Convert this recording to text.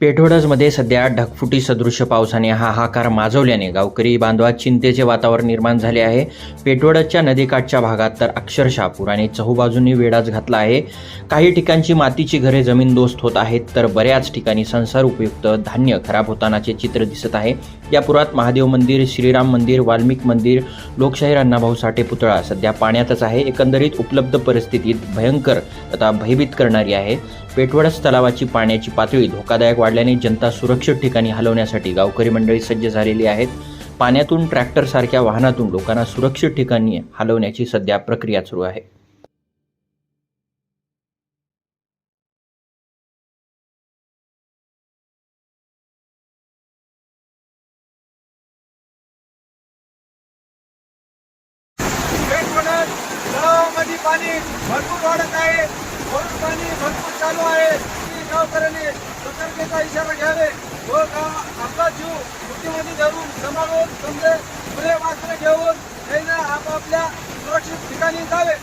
पेठोडजमध्ये सध्या ढगफुटी सदृश्य पावसाने हाहाकार माजवल्याने गावकरी बांधवात चिंतेचे वातावरण निर्माण झाले आहे. पेठोडजच्या नदीकाठच्या भागात तर अक्षरशः पुराने चहूबाजूंनी वेढाच घातला आहे. काही ठिकाणची मातीची घरे जमीनदोस्त होत आहेत तर बऱ्याच ठिकाणी संसार उपयुक्त धान्य खराब होतानाचे चित्र दिसत आहे. या पुरात महादेव मंदिर श्रीराम मंदिर वाल्मिक मंदिर लोकशाहीर अण्णाभाऊ साठे पुतळा सध्या पाण्यातच आहे. एकंदरीत उपलब्ध परिस्थितीत भयंकर तथा भयभीत करणारी आहे. पेठवडस तलावाची पाण्याची पातळी धोकादायक वाढल्याने जनता सुरक्षित ठिकाणी हलवण्यासाठी गावकरी मंडळी सज्ज झालेली आहेत. पाण्यातून ट्रॅक्टरसारख्या वाहनातून लोकांना सुरक्षित ठिकाणी हलवण्याची सध्या प्रक्रिया सुरू आहे. पेठवडत तलावामध्ये पाणी भरपूर वाढत आहे. वरून पाणी भरपूर चालू आहे. गावकऱ्यांनी सतर्कतेचा इशारा घ्यावे. व गाव आपला जीव मुठीमध्ये धरून समारोह समजे पुरे मात्र घेऊन त्यांना आपापल्या सुरक्षित ठिकाणी जावे.